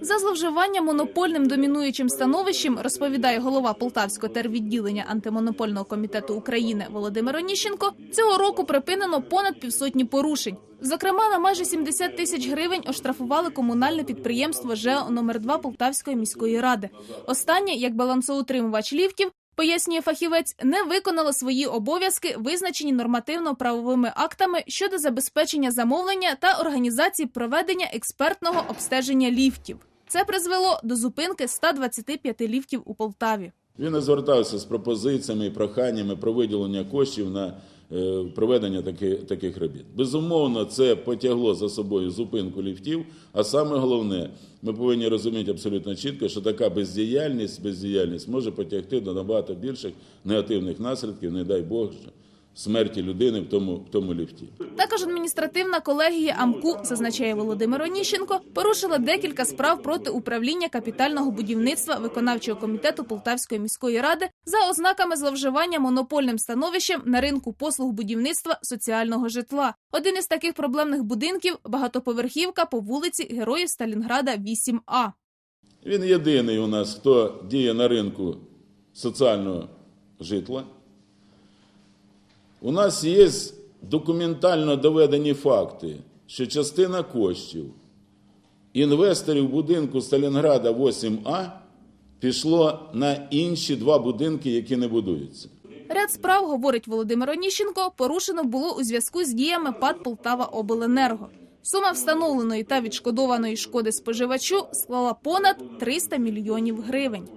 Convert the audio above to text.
За зловживання монопольним домінуючим становищем розповідає голова Полтавського тервідділення антимонопольного комітету України Володимир Оніщенко. Цього року припинено понад півсотні порушень. Зокрема, на майже 70 тисяч гривень оштрафували комунальне підприємство ЖЕО номер 2 Полтавської міської ради. Останнє, як балансоутримувач ліфтів, пояснює фахівець, не виконала свої обов'язки, визначені нормативно-правовими актами щодо забезпечення замовлення та організації проведення експертного обстеження ліфтів. Це призвело до зупинки 125 ліфтів у Полтаві. Він не звертався з пропозиціями і проханнями про виділення коштів на е, проведення таки, таких робіт. Безумовно, це потягло за собою зупинку ліфтів. А саме головне, ми повинні розуміти абсолютно чітко, що така бездіяльність, бездіяльність може потягти до набагато більших негативних наслідків, не дай Бог, смерті людини в тому, в тому ліфті. Також адміністративна колегія АМКУ, зазначає Володимир Оніщенко, порушила декілька справ проти управління капітального будівництва виконавчого комітету Полтавської міської ради за ознаками зловживання монопольним становищем на ринку послуг будівництва соціального житла. Один із таких проблемних будинків багатоповерхівка по вулиці Героїв Сталінграда 8А. Він єдиний у нас, хто діє на ринку соціального житла. У нас є документально доведені факти, що частина коштів інвесторів будинку Сталінграда 8А пішло на інші два будинки, які не будуються. Ряд справ, говорить Володимир Оніщенко, порушено було у зв'язку з діями ПАД Полтава Обленерго. Сума встановленої та відшкодованої шкоди споживачу склала понад 300 мільйонів гривень.